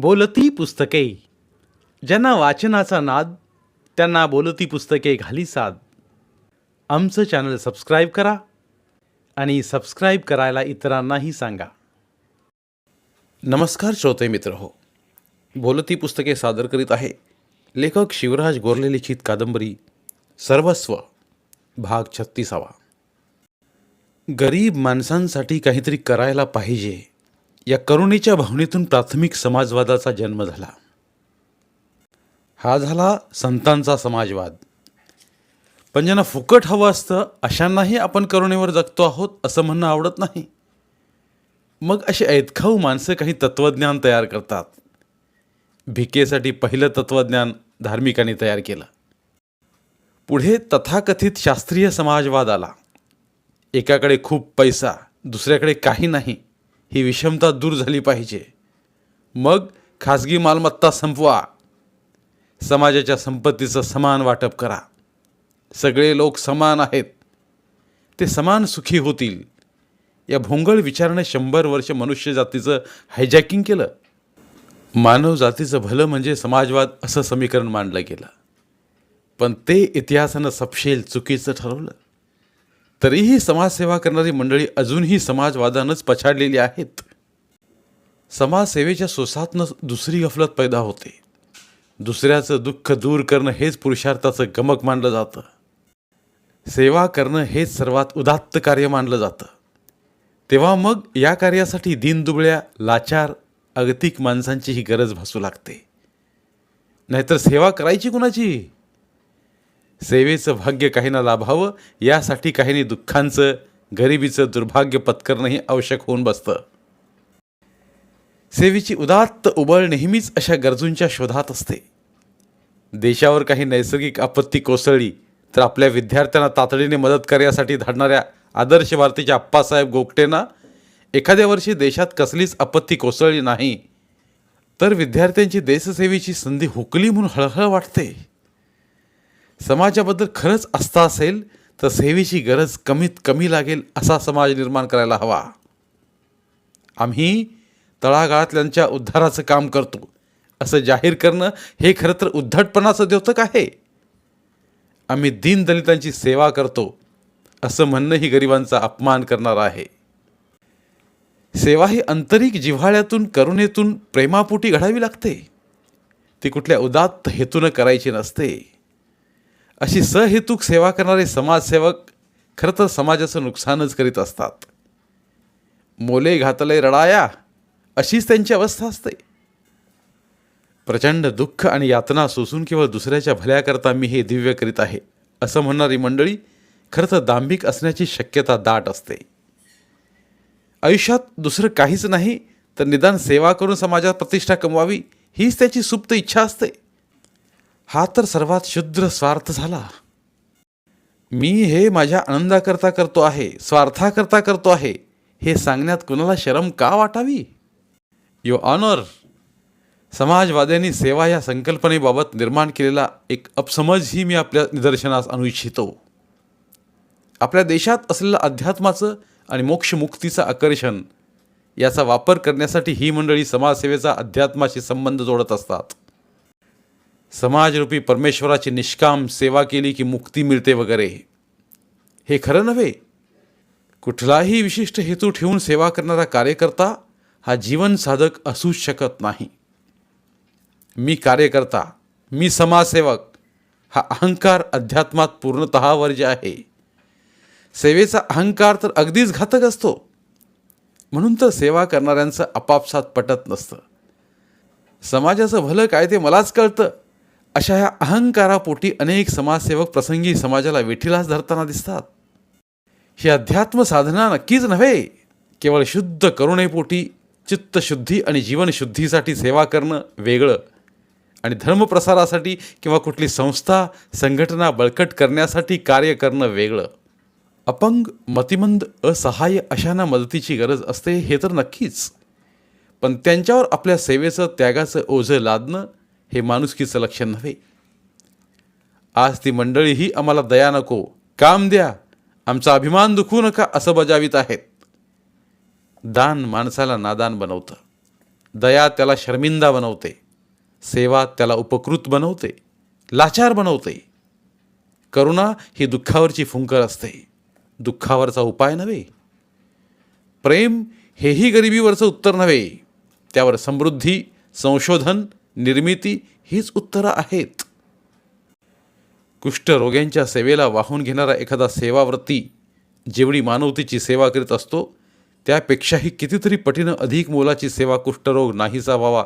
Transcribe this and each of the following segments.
बोलती पुस्तके. ज्यांना वाचनाचा नाद त्यांना बोलती पुस्तके घाली साद. आमचं चॅनल सबस्क्राईब करा आणि सबस्क्राईब करायला इतरांनाही सांगा. नमस्कार श्रोते मित्र हो. बोलती पुस्तके सादर करीत आहे लेखक शिवराज गोरले लिखित कादंबरी सर्वस्व भाग छत्तीसावा. गरीब माणसांसाठी काहीतरी करायला पाहिजे. या करुणेच्या भावनेतून प्राथमिक समाजवादाचा जन्म झाला. हा झाला संतांचा समाजवाद. पण ज्यांना फुकट हवं असतं अशांनाही आपण करुणेवर जगतो आहोत असं म्हणणं आवडत नाही. मग अशी ऐतखाऊ माणसं काही तत्त्वज्ञान तयार करतात. भिकेसाठी पहिलं तत्त्वज्ञान धार्मिकांनी तयार केलं. पुढे तथाकथित शास्त्रीय समाजवाद आला. एकाकडे खूप पैसा दुसऱ्याकडे काही नाही. ही विषमता दूर झाली पाहिजे. मग खाजगी मालमत्ता संपवा. समाजाच्या संपत्तीचं समान वाटप करा. सगळे लोक समान आहेत. ते समान सुखी होतील. या भोंगळ विचाराने शंभर वर्ष मनुष्य जातीचं हायजॅकिंग केलं. मानव जातीचं भलं म्हणजे समाजवाद असं समीकरण मांडलं गेलं. पण ते इतिहासानं सपशेल चुकीचं ठरवलं. तरीही समाजसेवा करणारी मंडळी अजूनही समाजवादानंच पछाडलेली आहेत. समाजसेवेच्या सोसातनं दुसरी गफलत पैदा होते. दुसऱ्याचं दुःख दूर करणं हेच पुरुषार्थाचं गमक मानलं जातं. सेवा करणं हेच सर्वात उदात्त कार्य मानलं जातं. तेव्हा मग या कार्यासाठी दीनदुबळ्या लाचार अगतिक माणसांचीही गरज भासू लागते. नाहीतर सेवा करायची कुणाची? सेवेचं भाग्य काहींना लाभावं यासाठी काहींनी दुःखांचं गरिबीचं दुर्भाग्य पत्करणंही आवश्यक होऊन बसतं. सेवेची उदात्त उबळ नेहमीच अशा गरजूंच्या शोधात असते. देशावर काही नैसर्गिक आपत्ती कोसळली तर आपल्या विद्यार्थ्यांना तातडीने मदत करण्यासाठी धाडणाऱ्या आदर्श भारतीच्या आप्पासाहेब गोगटेंना एखाद्या वर्षी देशात कसलीच आपत्ती कोसळली नाही तर विद्यार्थ्यांची देशसेवेची संधी हुकली म्हणून हळहळ वाटते. समाजाबद्दल खरंच आस्था असेल तर सेवेची गरज कमीत कमी लागेल असा समाज निर्माण करायला हवा. आम्ही तळागाळातल्यांच्या उद्धाराचं काम करतो. असं जाहीर करणं हे खरं तर उद्धटपणाचं द्योतक आहे. आम्ही दीनदलितांची सेवा करतो असं म्हणणं ही गरिबांचा अपमान करणार आहे. सेवा ही आंतरिक जिव्हाळ्यातून करुणेतून प्रेमापोटी घडावी लागते. ती कुठल्या उदात्त हेतूनं करायची नसते. अशी सहेतुक सेवा करणारे समाजसेवक खरं तर समाजाचं नुकसानच करीत असतात. मोले घातले रडाया अशीच त्यांची अवस्था असते. प्रचंड दुःख आणि यातना सोसून केवळ दुसऱ्याच्या भल्याकरता मी हे दिव्य करीत आहे असं म्हणणारी मंडळी खरं तर दांभिक असण्याची शक्यता दाट असते. आयुष्यात दुसरं काहीच नाही तर निदान सेवा करून समाजात प्रतिष्ठा कमवावी हीच त्याची सुप्त इच्छा असते. हा तर सर्वात शुद्र स्वार्थ झाला. मी हे माझ्या आनंदाकरता करतो आहे स्वार्थाकरता करतो आहे हे सांगण्यात कुणाला शरम का वाटावी? यो ऑनर समाजवाद्यांनी सेवा या संकल्पनेबाबत निर्माण केलेला एक अपसमजही मी आपल्या निदर्शनास आणू इच्छितो. आपल्या देशात असलेलं अध्यात्माचं आणि मोक्षमुक्तीचं आकर्षण याचा वापर करण्यासाठी ही मंडळी समाजसेवेचा अध्यात्माशी संबंध जोडत असतात. समाजरूपी परमेश्वराची निष्काम सेवा केली की मुक्ती मिळते वगैरे. हे खरं नव्हे. कुठलाही विशिष्ट हेतू ठेवून सेवा करणारा कार्यकर्ता हा जीवन साधक असूच शकत नाही. मी कार्यकर्ता मी समाजसेवक हा अहंकार अध्यात्मात पूर्णत वर्ज्य आहे. सेवेचा अहंकार तर अगदीच घातक असतो. म्हणून तर सेवा करणाऱ्यांचं आपापसात पटत नसतं. समाजाचं भलं काय ते मलाच कळतं. अशा ह्या अहंकारापोटी अनेक समाजसेवक प्रसंगी समाजाला वेठीलाच धरताना दिसतात. ही अध्यात्म साधना नक्कीच नव्हे केवळ शुद्ध करुणेपोटी चित्तशुद्धी आणि जीवनशुद्धीसाठी सेवा करणं वेगळं आणि धर्मप्रसारासाठी किंवा कुठली संस्था संघटना बळकट करण्यासाठी कार्य करणं वेगळं. अपंग मतिमंद असहाय्य अशांना मदतीची गरज असते हे तर नक्कीच. पण त्यांच्यावर आपल्या सेवेचं त्यागाचं ओझं लादणं हे माणुसकीचं लक्षण नव्हे. आज ती मंडळीही आम्हाला दया नको काम द्या आमचा अभिमान दुखू नका असं बजावित आहेत. दान माणसाला नादान बनवतं. दया त्याला शर्मिंदा बनवते. सेवा त्याला उपकृत बनवते. लाचार बनवते. करुणा ही दुःखावरची फुंकर असते. दुःखावरचा उपाय नव्हे. प्रेम हेही गरिबीवरचं उत्तर नव्हे. त्यावर समृद्धी संशोधन निर्मिती हीच उत्तरं आहेत. कुष्ठरोग्यांच्या सेवेला वाहून घेणारा एखादा सेवाव्रती जेवढी मानवतेची सेवा करीत असतो त्यापेक्षाही कितीतरी पटीनं अधिक मोलाची सेवा कुष्ठरोग नाहीसा व्हावा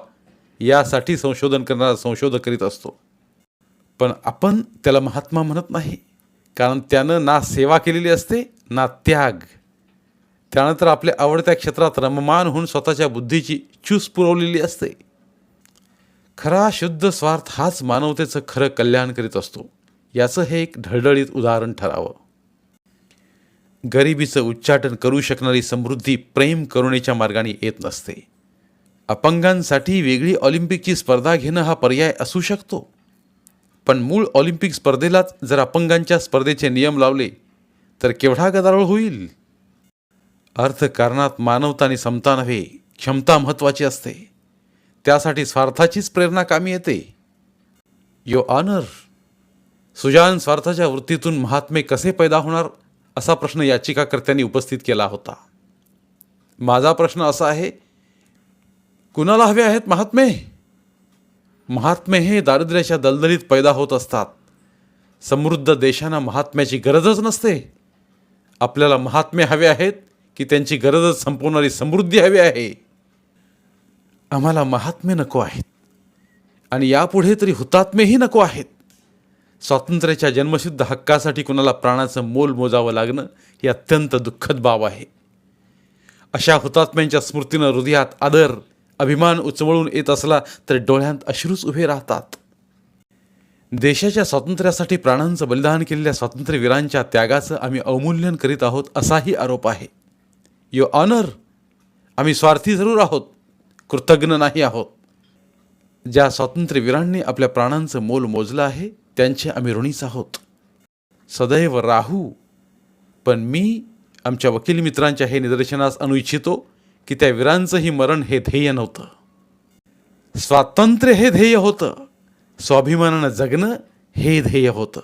यासाठी संशोधन करणारा संशोधक करीत असतो. पण आपण त्याला महात्मा म्हणत नाही कारण त्यानं ना सेवा केलेली असते ना त्याग. त्यानंतर आपल्या आवडत्या क्षेत्रात रममान होऊन स्वतःच्या बुद्धीची चूस पुरवलेली असते. खरा शुद्ध स्वार्थ हाच मानवतेचं खरं कल्याण करीत असतो. याचं हे एक ढळढळीत उदाहरण ठरावं. गरिबीचं उच्चाटन करू शकणारी समृद्धी प्रेम करुणेच्या मार्गाने येत नसते. अपंगांसाठी वेगळी ऑलिम्पिकची स्पर्धा घेणं हा पर्याय असू शकतो. पण मूळ ऑलिम्पिक स्पर्धेलाच जर अपंगांच्या स्पर्धेचे नियम लावले तर केवढा गदारोळ होईल? अर्थकारणात मानवता आणि समता नव्हे क्षमता महत्त्वाची असते. त्यासाठी स्वार्थाचीच प्रेरणा कामी येते. यो ऑनर सुजान स्वार्थाच्या वृत्तीतून महात्मे कसे पैदा होणार असा प्रश्न याचिकाकर्त्यांनी उपस्थित केला होता. माझा प्रश्न असा आहे कुणाला हवे आहेत महात्मे? महात्मे हे दारिद्र्याच्या दलदलीत पैदा होत असतात. समृद्ध देशांना महात्म्याची गरजच नसते. आपल्याला महात्मे हवे आहेत की त्यांची गरजच संपवणारी समृद्धी हवी आहे. आम्हाला महात्मे नको आहेत. आणि यापुढे तरी हुतात्मेही नको आहेत. स्वातंत्र्याच्या जन्मसिद्ध हक्कासाठी कुणाला प्राणाचं मोल मोजावं लागणं ही अत्यंत दुःखद बाब आहे. अशा हुतात्म्यांच्या स्मृतीनं हृदयात आदर अभिमान उचमळून येत असला तर डोळ्यांत अश्रूच उभे राहतात. देशाच्या स्वातंत्र्यासाठी प्राणांचं बलिदान केलेल्या स्वातंत्र्यवीरांच्या त्यागाचं आम्ही अवमूल्यन करीत आहोत असाही आरोप आहे. यो ऑनर आम्ही स्वार्थी जरूर आहोत. कृतज्ञ नाही आहोत. ज्या स्वातंत्र्यवीरांनी आपल्या प्राणांचं मोल मोजलं आहे त्यांचे आम्ही ऋणीच आहोत. सदैव राहू. पण मी आमच्या वकील मित्रांच्या हे निदर्शनास आणू इच्छितो की त्या वीरांचंही मरण हे ध्येय नव्हतं. स्वातंत्र्य हे ध्येय होतं. स्वाभिमानानं जगणं हे ध्येय होतं.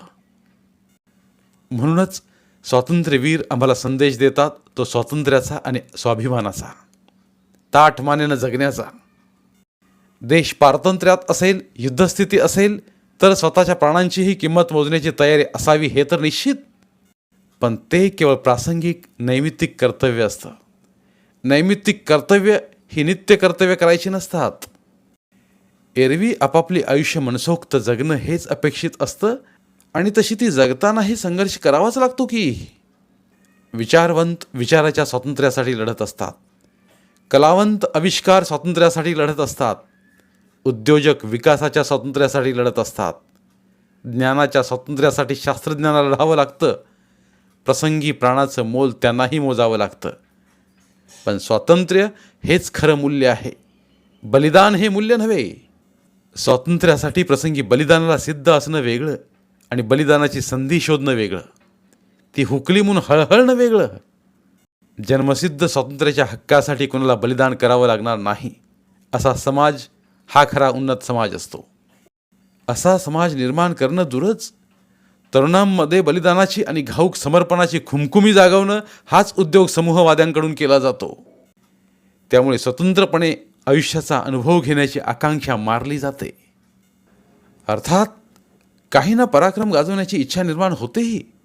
म्हणूनच स्वातंत्र्यवीर आम्हाला संदेश देतात तो स्वातंत्र्याचा आणि स्वाभिमानाचा. ताठ मानेनं जगण्याचा. देश पारतंत्र्यात असेल युद्धस्थिती असेल तर स्वतःच्या प्राणांचीही किंमत मोजण्याची तयारी असावी हे तर निश्चित. पण ते केवळ प्रासंगिक नैमित्तिक कर्तव्य असतं. नैमित्तिक कर्तव्य ही नित्य कर्तव्य करायची नसतात. एरवी आपापली आयुष्य मनसोक्त जगणं हेच अपेक्षित असतं आणि तशी ती जगतानाही संघर्ष करावाच लागतो की. विचारवंत विचाराच्या स्वातंत्र्यासाठी लढत असतात. कलावंत आविष्कार स्वातंत्र्यासाठी लढत असतात. उद्योजक विकासाच्या स्वातंत्र्यासाठी लढत असतात. ज्ञानाच्या स्वातंत्र्यासाठी शास्त्रज्ञानाला लढावं लागतं. प्रसंगी प्राणाचं मोल त्यांनाही मोजावं लागतं. पण स्वातंत्र्य हेच खरं मूल्य आहे. बलिदान हे मूल्य नव्हे. स्वातंत्र्यासाठी प्रसंगी बलिदानाला सिद्ध असणं वेगळं आणि बलिदानाची संधी शोधणं वेगळं. ती हुकली म्हणून हळहळणं वेगळं. जन्मसिद्ध स्वातंत्र्याच्या हक्कासाठी कोणाला बलिदान करावं लागणार नाही असा समाज हा खरा उन्नत समाज असतो. असा समाज निर्माण करणं दूरच. तरुणांमध्ये बलिदानाची आणि घाऊक समर्पणाची खुमखुमी जागवणं हाच उद्योग समूहवाद्यांकडून केला जातो. त्यामुळे स्वतंत्रपणे आयुष्याचा अनुभव घेण्याची आकांक्षा मारली जाते. अर्थात काहींना पराक्रम गाजवण्याची इच्छा निर्माण होतेही.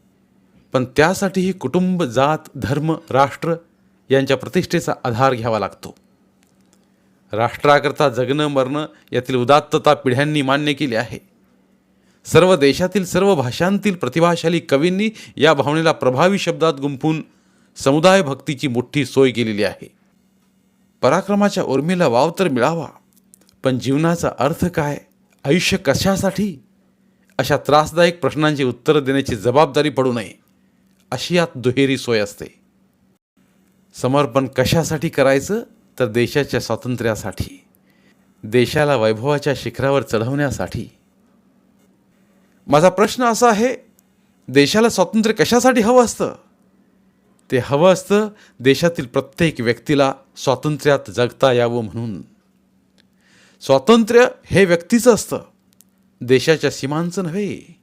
पण त्यासाठीही कुटुंब जात धर्म राष्ट्र यांच्या प्रतिष्ठेचा आधार घ्यावा लागतो. राष्ट्राकरता जगणं मरणं यातील उदात्तता पिढ्यांनी मान्य केली आहे. सर्व देशातील सर्व भाषांतील प्रतिभाशाली कवींनी या भावनेला प्रभावी शब्दात गुंफून समुदाय भक्तीची मोठी सोय केलेली आहे. पराक्रमाच्या उर्मीला वाव तर मिळावा पण जीवनाचा अर्थ काय आयुष्य कशासाठी? अशा त्रासदायक प्रश्नांची उत्तरं देण्याची जबाबदारी पडू नये. अशी यात दुहेरी सोय असते. समर्पण कशासाठी करायचं? तर देशाच्या स्वातंत्र्यासाठी. देशाला वैभवाच्या शिखरावर चढवण्यासाठी. माझा प्रश्न असा आहे देशाला स्वातंत्र्य कशासाठी हवं असतं? ते हवं असतं देशातील प्रत्येक व्यक्तीला स्वातंत्र्यात जगता यावं म्हणून. स्वातंत्र्य हे व्यक्तीचं असतं. देशाच्या सीमांचं नव्हे.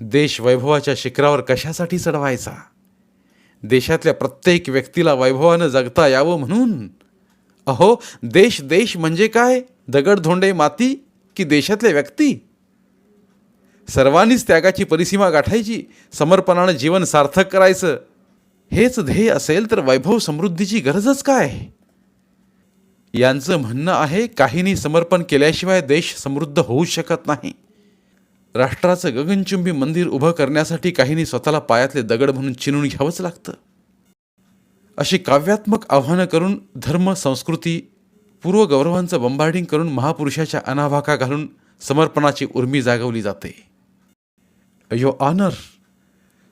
देश वैभवाच्या शिखरावर कशासाठी चढवायचा? देशातल्या प्रत्येक व्यक्तीला वैभवानं जगता यावं म्हणून? अहो देश देश म्हणजे काय? दगडधोंडे माती की देशातल्या व्यक्ती? सर्वांनीच त्यागाची परिसीमा गाठायची समर्पणानं जीवन सार्थक करायचं. हेच ध्येय असेल तर वैभव समृद्धीची गरजच काय? यांचं म्हणणं आहे काहींनी समर्पण केल्याशिवाय देश समृद्ध होऊ शकत नाही. राष्ट्राचं गगनचुंबी मंदिर उभं करण्यासाठी काहींनी स्वतःला पायातले दगड म्हणून चिनून घ्यावंच लागतं. अशी काव्यात्मक आव्हानं करून धर्म संस्कृती पूर्वगौरवांचं बंबार्डिंग करून महापुरुषाच्या अनाभाका घालून समर्पणाची उर्मी जागवली जाते. यो ऑनर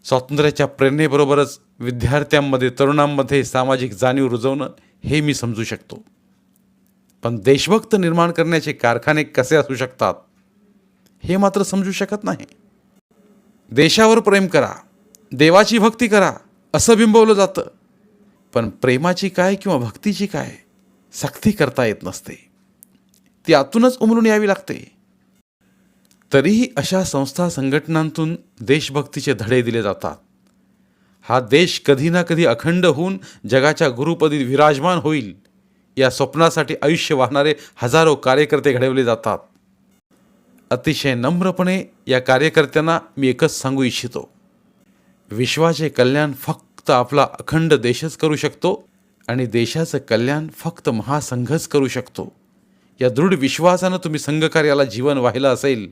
स्वातंत्र्याच्या प्रेरणेबरोबरच विद्यार्थ्यांमध्ये तरुणांमध्ये सामाजिक जाणीव रुजवणं हे मी समजू शकतो. पण देशभक्त निर्माण करण्याचे कारखाने कसे असू शकतात? हे मात्र समजू शकत नाही. देशावर प्रेम करा देवाची भक्ती करा असं बिंबवलं जातं. पण प्रेमाची काय किंवा भक्तीची काय सक्ती करता येत नसते. ती आतूनच उमलून यावी लागते. तरीही अशा संस्था संघटनांतून देशभक्तीचे धडे दिले जातात. हा देश कधी ना कधी अखंड होऊन जगाच्या गुरुपदी विराजमान होईल. या स्वप्नासाठी आयुष्य वाहणारे हजारो कार्यकर्ते घडवले जातात. अतिशय नम्रपणे या कार्यकर्त्यांना मी एकच सांगू इच्छितो. विश्वाचे कल्याण फक्त आपला अखंड देशच करू शकतो आणि देशाचं कल्याण फक्त महासंघच करू शकतो. या दृढ विश्वासानं तुम्ही संघकार्याला जीवन वाहिलं असेल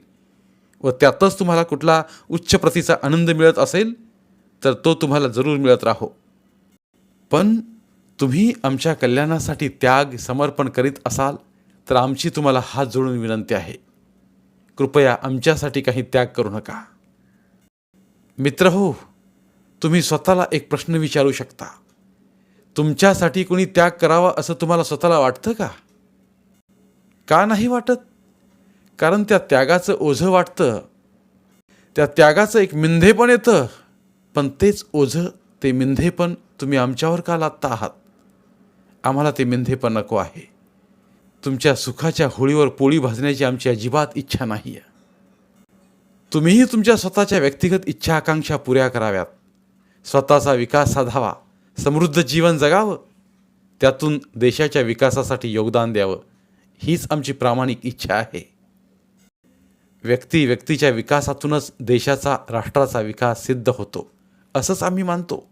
व त्यातच तुम्हाला कुठला उच्च प्रतीचा आनंद मिळत असेल तर तो तुम्हाला जरूर मिळत राहो. पण तुम्ही आमच्या कल्याणासाठी त्याग समर्पण करीत असाल तर आमची तुम्हाला हात जोडून विनंती आहे. कृपया आमच्यासाठी काही त्याग करू नका. मित्र हो तुम्ही स्वतःला एक प्रश्न विचारू शकता. तुमच्यासाठी कुणी त्याग करावा असं तुम्हाला स्वतःला वाटतं का? का नाही वाटत? कारण त्या त्यागाचं ओझं वाटतं. त्या त्यागाचं एक मिंधेपण येतं. पण तेच ओझं ते मिंधेपण तुम्ही आमच्यावर का लादता आहात? आम्हाला ते मिंधेपण नको आहे. तुमच्या सुखाच्या होळीवर पोळी भाजण्याची आमची अजिबात इच्छा नाही आहे तुम्हीही तुमच्या स्वतःच्या व्यक्तिगत इच्छा आकांक्षा पुऱ्या कराव्यात. स्वतःचा विकास साधावा समृद्ध जीवन जगावं त्यातून देशाच्या विकासासाठी योगदान द्यावं हीच आमची प्रामाणिक इच्छा आहे. व्यक्ती व्यक्तीच्या विकासातूनच देशाचा राष्ट्राचा विकास सिद्ध होतो असंच आम्ही मानतो.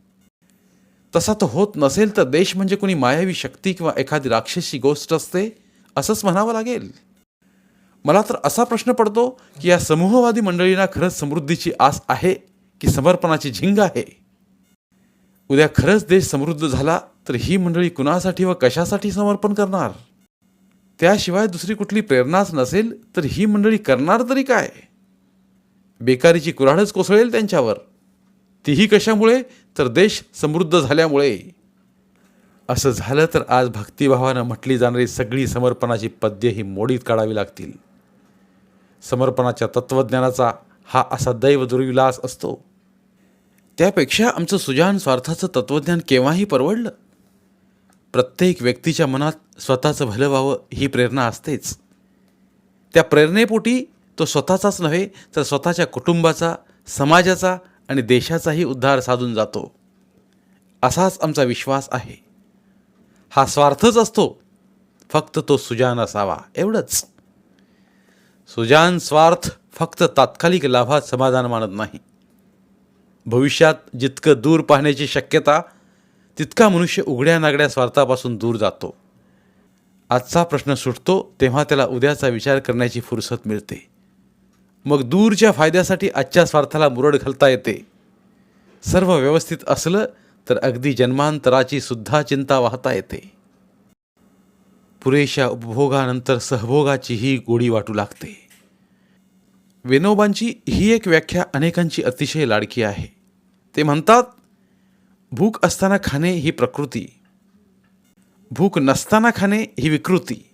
तसा तो होत नसेल तर देश म्हणजे कोणी मायावी शक्ती किंवा एखादी राक्षसी गोष्ट असते असंच म्हणावं लागेल. मला तर असा प्रश्न पडतो की या समूहवादी मंडळींना खरंच समृद्धीची आस आहे की समर्पणाची झिंग आहे? उद्या खरंच देश समृद्ध झाला तर ही मंडळी कुणासाठी व कशासाठी समर्पण करणार? त्याशिवाय दुसरी कुठली प्रेरणाच नसेल तर ही मंडळी करणार तरी काय? बेकारीची कुऱ्हाडच कोसळेल त्यांच्यावर. तीही कशामुळे? तर देश समृद्ध झाल्यामुळे. असं झालं तर आज भक्तिभावानं म्हटली जाणारी सगळी समर्पणाची पद्य ही मोडीत काढावी लागतील. समर्पणाच्या तत्त्वज्ञानाचा हा असा दैव दुर्विलास असतो. त्यापेक्षा आमचं सुजान स्वार्थाचं तत्त्वज्ञान केव्हाही परवडलं? प्रत्येक व्यक्तीच्या मनात स्वतःचं भलं व्हावं ही प्रेरणा असतेच. त्या प्रेरणेपोटी तो स्वतःचाच नव्हे तर स्वतःच्या कुटुंबाचा समाजाचा आणि देशाचाही उद्धार साधून जातो. असाच आमचा विश्वास आहे. हा स्वार्थच असतो. फक्त तो सुजान असावा. एवढंच. सुजान स्वार्थ फक्त तात्कालिक लाभात समाधान मानत नाही. भविष्यात जितकं दूर पाहण्याची शक्यता तितका मनुष्य उघड्या नागड्या स्वार्थापासून दूर जातो. आजचा प्रश्न सुटतो तेव्हा त्याला उद्याचा विचार करण्याची फुरसत मिळते. मग दूरच्या फायद्यासाठी आजच्या स्वार्थाला मुरड घालता येते. सर्व व्यवस्थित असलं तर अगदी जन्मांतराची सुद्धा चिंता वाहता येते. पुरेशा उपभोगानंतर सहभोगाचीही गोडी वाटू लागते. विनोबांची ही एक व्याख्या अनेकांची अतिशय लाडकी आहे. ते म्हणतात भूक असताना खाणे ही प्रकृती. भूक नसताना खाणे ही विकृती.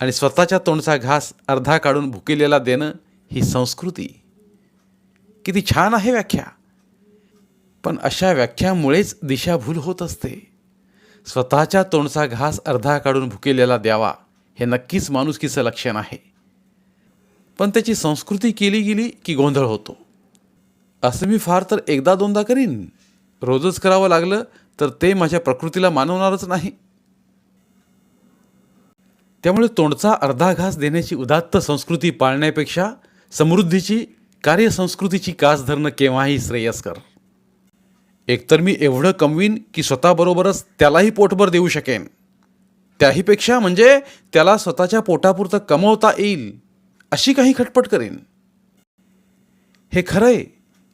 आणि स्वतःच्या तोंडचा घास अर्धा काढून भुकेलेला देणं ही संस्कृती. किती छान आहे व्याख्या. पण अशा व्याख्यामुळेच दिशाभूल होत असते. स्वतःच्या तोंडचा घास अर्धा काढून भुकेलेला द्यावा हे नक्कीच माणुसकीचं लक्षण आहे. पण त्याची संस्कृती केली गेली की गोंधळ होतो. असं मी फार तर एकदा दोनदा करीन. रोजच करावं लागलं तर ते माझ्या प्रकृतीला मानवणारच नाही. त्यामुळे तोंडचा अर्धा घास देण्याची उदात्त संस्कृती पाळण्यापेक्षा समृद्धीची कार्यसंस्कृतीची कास धरणं केव्हाही श्रेयस्कर. एकतर मी एवढं कमवीन की स्वतःबरोबरच त्यालाही पोटभर देऊ शकेन. त्याहीपेक्षा म्हणजे त्याला स्वतःच्या पोटापुरतं कमवता येईल अशी काही खटपट करेन. हे खरं आहे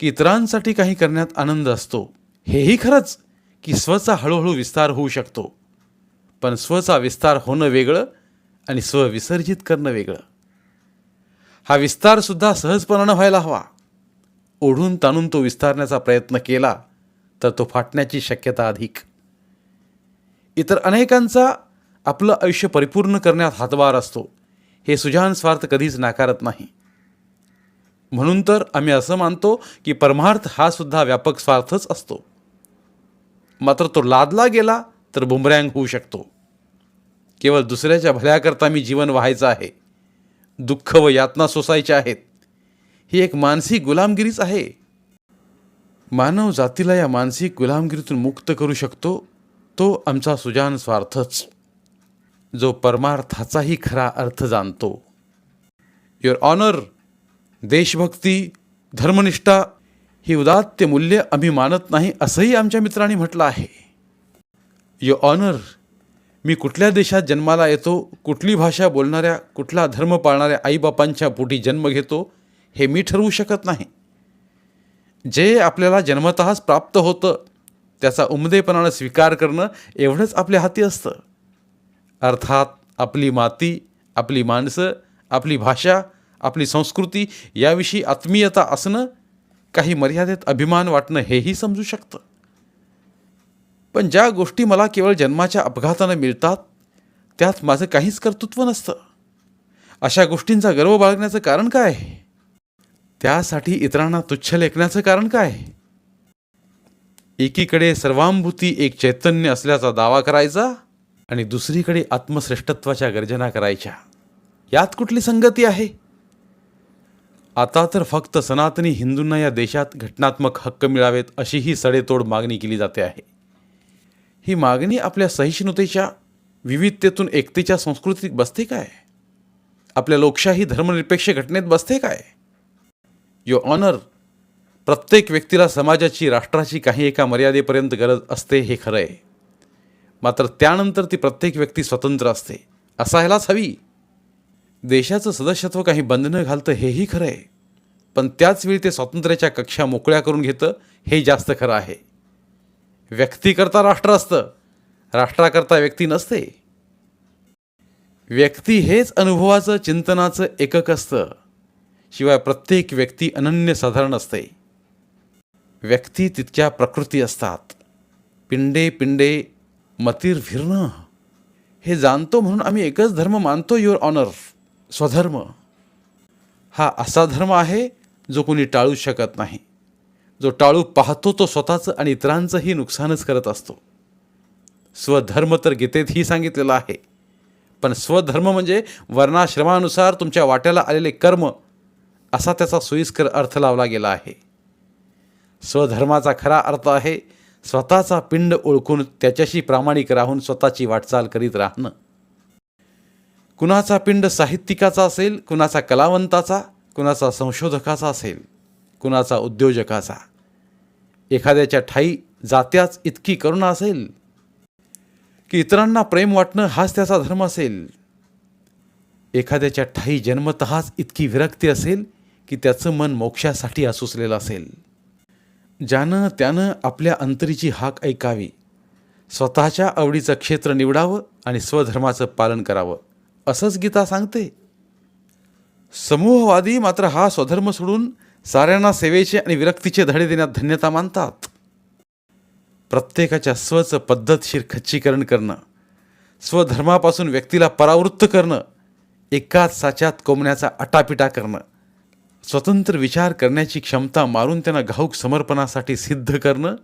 की इतरांसाठी काही करण्यात आनंद असतो. हेही खरंच की स्वचा हळूहळू विस्तार होऊ शकतो. पण स्वचा विस्तार होणं वेगळं आणि स्वविसर्जित करणं वेगळं. हा विस्तारसुद्धा सहजपणानं व्हायला हवा. ओढून ताणून तो विस्तारण्याचा प्रयत्न केला तर तो फाटण्याची शक्यता अधिक. इतर अनेकांचा आपलं आयुष्य परिपूर्ण करण्यात हातभार असतो. हे सुजान स्वार्थ कधीच नाकारत नाही. म्हणून तर आम्ही असं मानतो की परमार्थ हा सुद्धा व्यापक स्वार्थच असतो. मात्र तो लादला गेला तर बुमरँग होऊ शकतो. केवळ दुसऱ्याच्या भल्याकरता मी जीवन व्हायचं आहे. दुःख व यातना सोसायच्या आहेत. ही एक मानसिक गुलामगिरीच आहे. मानव जातीला या मानसिक गुलामगिरीतून मुक्त करू शकतो तो आमचा सुजान स्वार्थच. जो परमार्थाचाही खरा अर्थ जाणतो. युअर ऑनर देशभक्ती धर्मनिष्ठा ही उदात्त मूल्य आम्ही मानत नाही असंही आमच्या मित्रांनी म्हटलं आहे. यो ऑनर मी कुठल्या देशात जन्माला येतो कुठली भाषा बोलणाऱ्या कुठला धर्म पाळणाऱ्या आईबापांच्या पोटी जन्म घेतो हे मी ठरवू शकत नाही. जे आपल्याला जन्मतःच प्राप्त होतं त्याचा उमदेपणानं स्वीकार करणं एवढंच आपल्या हाती असतं. अर्थात आपली माती आपली माणसं आपली भाषा आपली संस्कृती याविषयी आत्मीयता असणं काही मर्यादेत अभिमान वाटणं हेही समजू शकतं. पण ज्या गोष्टी मला केवळ जन्माच्या अपघातानं मिळतात त्यात माझं काहीच कर्तृत्व नसतं. अशा गोष्टींचा गर्व बाळगण्याचं कारण काय आहे? त्यासाठी इतरांना तुच्छ लेखण्याचं कारण काय? एकीकडे सर्वांभूती एक चैतन्य असल्याचा दावा करायचा आणि दुसरीकडे आत्मश्रेष्ठत्वाच्या गर्जना करायच्या. यात कुठली संगती आहे? आता तर फक्त सनातनी हिंदूंना या देशात घटनात्मक हक्क मिळावेत अशी ही सडेतोड मागणी केली जाते आहे. ही मागणी आपल्या सहिष्णुतेच्या विविधतेतून एकतेच्या संस्कृतीत बसते काय? आपल्या लोकशाही धर्मनिरपेक्ष घटनेत बसते काय? यो ऑनर प्रत्येक व्यक्तीला समाजाची राष्ट्राची काही एका मर्यादेपर्यंत गरज असते हे खरं आहे. मात्र त्यानंतर ती प्रत्येक व्यक्ती स्वतंत्र असते. असायलाच हवी. देशाचं सदस्यत्व काही बंधनं घालतं हेही खरं आहे. पण त्याचवेळी ते स्वातंत्र्याच्या कक्षा मोकळ्या करून घेतं हे जास्त खरं आहे. व्यक्तीकरता राष्ट्र असतं. राष्ट्राकरता व्यक्ती नसते. व्यक्ती हेच अनुभवाचं चिंतनाचं एकक असतं. शिवाय प्रत्येक व्यक्ती अनन्यसाधारण असते. व्यक्ती तितक्या प्रकृती असतात. पिंडे पिंडे मतीर फिरणं हे जाणतो म्हणून आम्ही एकच धर्म मानतो युअर ऑनर स्वधर्म. हा असा धर्म आहे जो कोणी टाळू शकत नाही. जो टाळू पाहतो तो स्वतःचं आणि इतरांचंही नुकसानच करत असतो. स्वधर्म तर गीतेतही सांगितलेलं आहे. पण स्वधर्म म्हणजे वर्णाश्रमानुसार तुमच्या वाट्याला आलेले कर्म असा त्याचा सोयीस्कर अर्थ लावला गेला आहे. स्वधर्माचा खरा अर्थ आहे स्वतःचा पिंड ओळखून त्याच्याशी प्रामाणिक राहून स्वतःची वाटचाल करीत राहणं. कुणाचा पिंड साहित्यिकाचा असेल कुणाचा कलावंताचा कुणाचा संशोधकाचा असेल कुणाचा उद्योजकाचा. एखाद्याच्या ठाई जात्याच इतकी करुणा असेल की इतरांना प्रेम वाटणं हाच त्याचा धर्म असेल. एखाद्याच्या ठाई जन्मतःच इतकी विरक्ती असेल की त्याचं मन मोक्षासाठी असूसलेलं असेल. ज्यानं त्यानं आपल्या अंतरीची हाक ऐकावी स्वतःच्या आवडीचं क्षेत्र निवडावं आणि स्वधर्माचं पालन करावं असंच गीता सांगते. समूहवादी मात्र हा स्वधर्म सोडून साऱ्यांना सेवेचे आणि विरक्तीचे धडे देण्यात धन्यता मानतात. प्रत्येकाच्या स्वचं पद्धतशीर खच्चीकरण करणं स्वधर्मापासून व्यक्तीला परावृत्त करणं एकाच साच्यात कोंबण्याचा अटापिटा करणं स्वतंत्र विचार करण्याची क्षमता मारून त्यांना घाऊक समर्पणासाठी सिद्ध करणं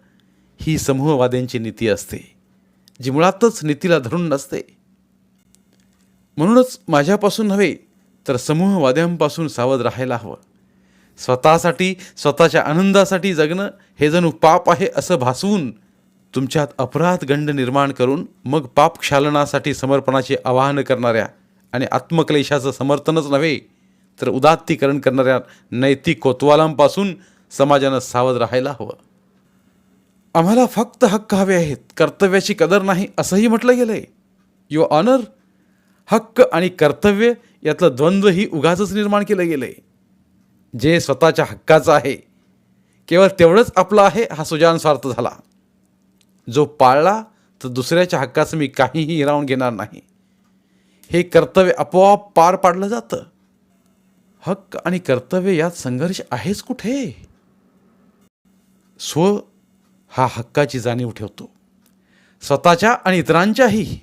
ही समूहवाद्यांची नीती असते जी मुळातच नीतीला धरून नसते. म्हणूनच माझ्यापासून नव्हे तर समूहवाद्यांपासून सावध राहायला हवं. स्वतःसाठी स्वतःच्या आनंदासाठी जगणं हे जणू पाप आहे असं भासवून तुमच्यात अपराध गंड निर्माण करून मग पाप क्षालनासाठी समर्पणाचे आवाहन करणाऱ्या आणि आत्मक्लेशाचं समर्थनच नव्हे तर उदात्तीकरण करणाऱ्या नैतिक कोतवालांपासून समाजानं सावध राहायला हवं. आम्हाला फक्त हक्क हवे आहेत कर्तव्याची कदर नाही असंही म्हटलं गेलं आहे युअर ऑनर हक्क आणि कर्तव्य यातलं द्वंद्व ही उगाचच निर्माण केलं गेलं आहे जे स्वतःच्या हक्काचं आहे केवळ तेवढंच आपलं आहे हा सुजान स्वार्थ झाला. जो पाळला तर दुसऱ्याच्या हक्काचं मी काहीही हिरावून घेणार नाही. हे कर्तव्य आपोआप पार पाडलं जातं. हक्क आणि कर्तव्य यात संघर्ष आहेच कुठे? स्व हा हक्काची जाणीव ठेवतो. स्वतःच्या आणि इतरांच्याही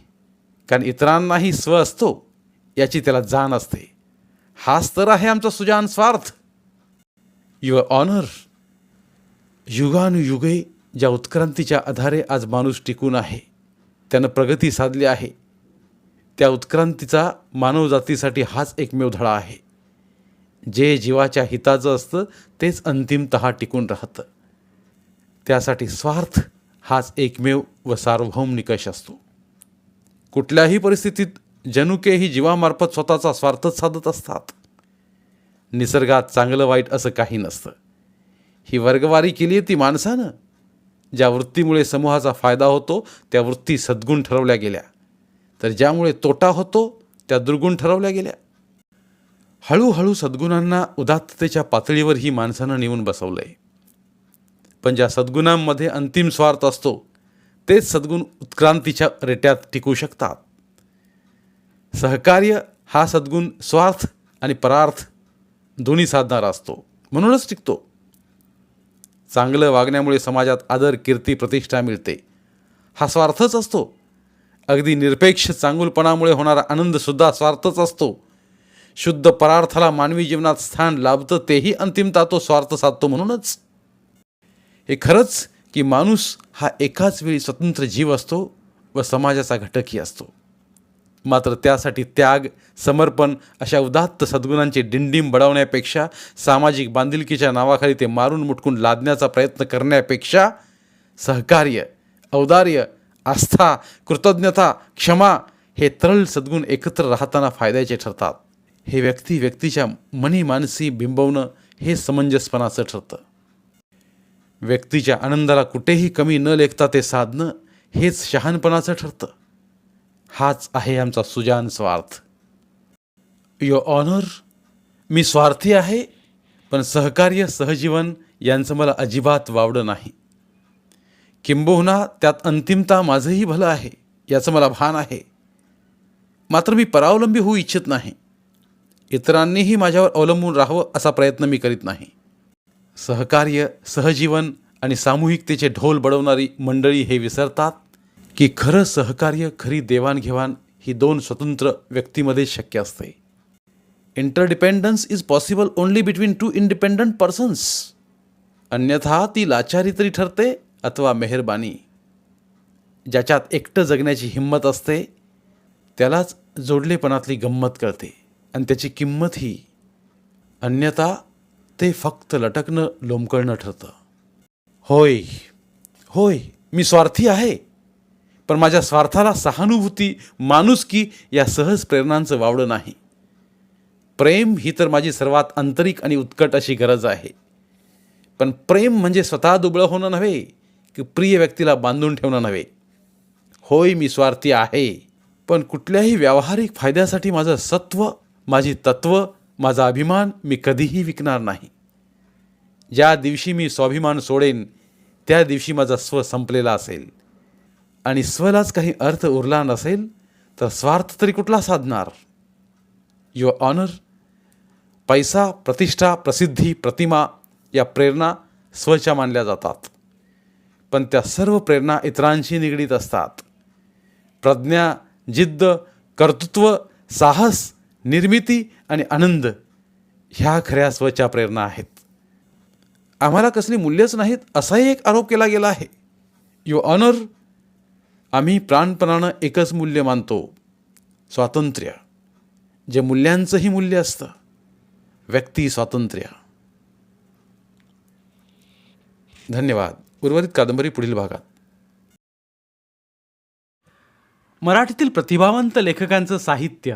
कारण इतरांनाही स्व असतो याची त्याला जाण असते. हाच तर आहे आमचा सुजान स्वार्थ. Your honour. युगानुयुगे ज्या उत्क्रांतीच्या आधारे आज माणूस टिकून आहे त्यानं प्रगती साधली आहे. त्या उत्क्रांतीचा मानवजातीसाठी हाच एकमेव धडा आहे. जे जीवाच्या हिताचं असतं तेच अंतिमतः टिकून राहतं. त्यासाठी स्वार्थ हाच एकमेव व सार्वभौम निकष असतो. कुठल्याही परिस्थितीत जनुके ही जीवामार्फत स्वतःचा स्वार्थच साधत असतात. निसर्गात चांगलं वाईट असं काही नसतं. ही वर्गवारी केली ती माणसानं. ज्या वृत्तीमुळे समूहाचा फायदा होतो त्या वृत्ती सद्गुण ठरवल्या गेल्या. तर ज्यामुळे तोटा होतो त्या दुर्गुण ठरवल्या गेल्या. हळूहळू सद्गुणांना उदात्ततेच्या पातळीवर ही माणसानं नेऊन बसवलं आहे पण ज्या सद्गुणांमध्ये अंतिम स्वार्थ असतो तेच सद्गुण उत्क्रांतीच्या रेट्यात टिकू शकतात. सहकार्य हा सद्गुण स्वार्थ आणि परार्थ दोन्ही साधणारा असतो म्हणूनच टिकतो. चांगलं वागण्यामुळे समाजात आदर कीर्ती प्रतिष्ठा मिळते. हा स्वार्थच असतो. अगदी निरपेक्ष चांगुलपणामुळे होणारा आनंदसुद्धा स्वार्थच असतो. शुद्ध परार्थाला मानवी जीवनात स्थान लाभतं तेही अंतिमता तो स्वार्थ साधतो म्हणूनच. हे खरंच की माणूस हा एकाच वेळी स्वतंत्र जीव असतो व समाजाचा घटकही असतो. मात्र त्यासाठी त्याग समर्पण अशा उदात्त सद्गुणांची डिंडीम बडवण्यापेक्षा सामाजिक बांधिलकीच्या नावाखाली ते मारून मुटकून लादण्याचा प्रयत्न करण्यापेक्षा सहकार्य औदार्य आस्था कृतज्ञता क्षमा हे तरळ सद्गुण एकत्र राहताना फायद्याचे ठरतात. हे व्यक्ती व्यक्तीच्या मनी मानसी बिंबवणं हे समंजसपणाचं ठरतं. व्यक्तीच्या आनंदाला कुठेही कमी न लेखता ते साधणं हेच शहाणपणाचं ठरतं. हाच आहे आमचा सुजान स्वार्थ. यो ऑनर मी स्वार्थी आहे पण सहकार्य सहजीवन यांचं मला अजिबात वावडं नाही. किंबहुना त्यात अंतिमता माझंही भलं आहे याचं मला भान आहे. मात्र मी परावलंबी होऊ इच्छित नाही. इतरांनीही माझ्यावर अवलंबून राहावं असा प्रयत्न मी करीत नाही. सहकार्य सहजीवन आणि सामूहिकतेचे ढोल बडवणारी मंडळी हे विसरतात की खरं सहकार्य खरी देवाणघेवाण ही दोन स्वतंत्र व्यक्तीमध्येच शक्य असते. Interdependence is possible only between two independent persons अन्यथा ती लाचारी तरी ठरते अथवा मेहरबानी. ज्याच्यात एकटं जगण्याची हिंमत असते त्यालाच जोडलेपणातली गंमत कळते. आणि त्याची किंमत ही अन्यथा ते फक्त लटकणं लोंबकळणं ठरतं. होय होय मी स्वार्थी आहे. पण माझ्या स्वार्थाला सहानुभूती माणुसकी या सहज प्रेरणांचं वावडं नाही. प्रेम ही तर माझी सर्वात आंतरिक आणि उत्कट अशी गरज आहे. पण प्रेम म्हणजे स्वतः दुबळं होणं नव्हे की प्रिय व्यक्तीला बांधून ठेवणं नव्हे. होय मी स्वार्थी आहे पण कुठल्याही व्यावहारिक फायद्यासाठी माझं सत्व माझी तत्व माझा अभिमान मी कधीही विकणार नाही. ज्या दिवशी मी स्वाभिमान सोडेन त्या दिवशी माझा स्व संपलेला असेल. आणि स्वलाच काही अर्थ उरला नसेल तर स्वार्थ तरी कुठला साधणार? युअर ऑनर पैसा प्रतिष्ठा प्रसिद्धी प्रतिमा या प्रेरणा स्वच्या मानल्या जातात. पण त्या सर्व प्रेरणा इतरांशी निगडीत असतात. प्रज्ञा जिद्द कर्तृत्व साहस निर्मिती आणि आनंद ह्या खऱ्या स्वच्या प्रेरणा आहेत. आम्हाला कसली मूल्यच नाहीत असाही एक आरोप केला गेला आहे. यो ऑनर आम्ही प्राणपणानं एकच मूल्य मानतो स्वातंत्र्य. जे मूल्यांचंही मूल्य असतं व्यक्ती स्वातंत्र्य. धन्यवाद. उर्वरित कादंबरी पुढील भागात. मराठीतील प्रतिभावंत लेखकांचं साहित्य